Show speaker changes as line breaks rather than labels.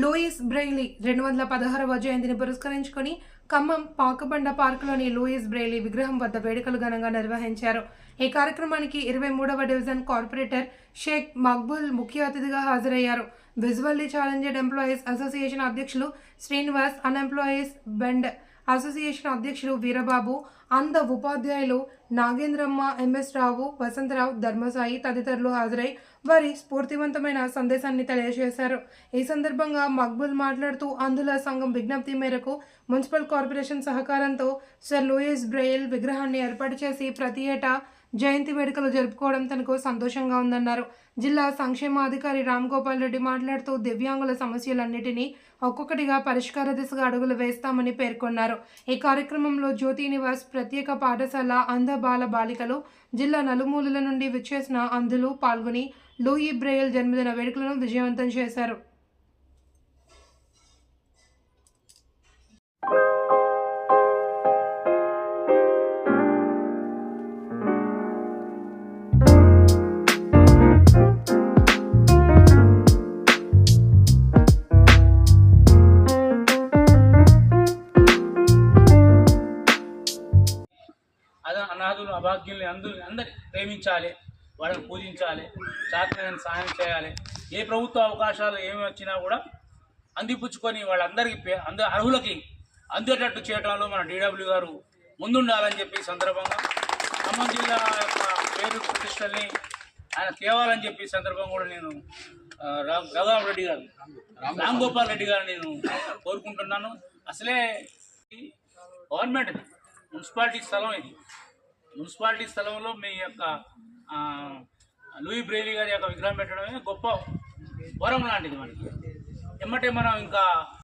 Louis Braille రెండు వందల పదహారవ జయంతిని పురస్కరించుకొని ఖమ్మం పాకబండ పార్కులోని లూయిస్ బ్రెయిలీ విగ్రహం వద్ద వేడుకలు ఘనంగా నిర్వహించారు. ఈ కార్యక్రమానికి ఇరవై మూడవ డివిజన్ కార్పొరేటర్ షేక్ మక్బుల్ ముఖ్య అతిథిగా హాజరయ్యారు. విజువల్లీ ఛాలెంజెడ్ ఎంప్లాయీస్ అసోసియేషన్ అధ్యక్షులు శ్రీనివాస్ అన్ఎంప్లాయీస్ బెండ్ అసోసియేషన్ అధ్యక్షులు వీరబాబు అంద ఉపాధ్యాయులు నాగేంద్రమ్మ ఎంఎస్ రావు వసంతరావు ధర్మసాయి తదితరులు హాజరై వారి స్ఫూర్తివంతమైన సందేశాన్ని తెలియజేశారు. ఈ సందర్భంగా మక్బుల్ మాట్లాడుతూ అందుల సంఘం విజ్ఞప్తి మేరకు మున్సిపల్ కార్పొరేషన్ సహకారంతో సర్ లూయిస్ బ్రెయిల్ విగ్రహాన్ని ఏర్పాటు చేసి ప్రతి ఏటా జయంతి వేడుకలు జరుపుకోవడం తనకు సంతోషంగా ఉందన్నారు. జిల్లా సంక్షేమాధికారి రామ్ గోపాల్ రెడ్డి మాట్లాడుతూ దివ్యాంగుల సమస్యలన్నిటినీ ఒక్కొక్కటిగా పరిష్కార దిశగా అడుగులు వేస్తామని పేర్కొన్నారు. ఈ కార్యక్రమంలో జ్యోతి నివాస్ ప్రత్యేక పాఠశాల అంధ బాల బాలికలు జిల్లా నలుమూలల నుండి విచ్చేసిన అంధులు పాల్గొని లూయి బ్రేయల్ జన్మదిన వేడుకలను విజయవంతం చేశారు.
అనాథులు అభాగ్యుల్ని అందరు అందరి ప్రేమించాలి వాళ్ళని పూజించాలి చాకరైన సహాయం చేయాలి. ఏ ప్రభుత్వ అవకాశాలు ఏమి వచ్చినా కూడా అందిపుచ్చుకొని వాళ్ళందరికీ పే- అర్హులకి అందేటట్టు చేయడంలో మన డీడబ్ల్యూ గారు ముందుండాలని చెప్పి సందర్భంగా ఖమ్మం జిల్లా యొక్క పేరు ప్రతిష్టల్ని ఆయన తేవాలని చెప్పి సందర్భం సందర్భంగా కూడా నేను ఆ, రఘురామ్ రెడ్డి గారు రామ్ గోపాల్ రెడ్డి గారు నేను కోరుకుంటున్నాను. అసలే గవర్నమెంట్ మున్సిపాలిటీ స్థలం ఇది. మున్సిపాలిటీ స్థలంలో మీ యొక్క లూయి బ్రేలీ గారి యొక్క విగ్రహం పెట్టడమే గొప్ప వరం లాంటిది మనకి. ఎమ్మటే మనం ఇంకా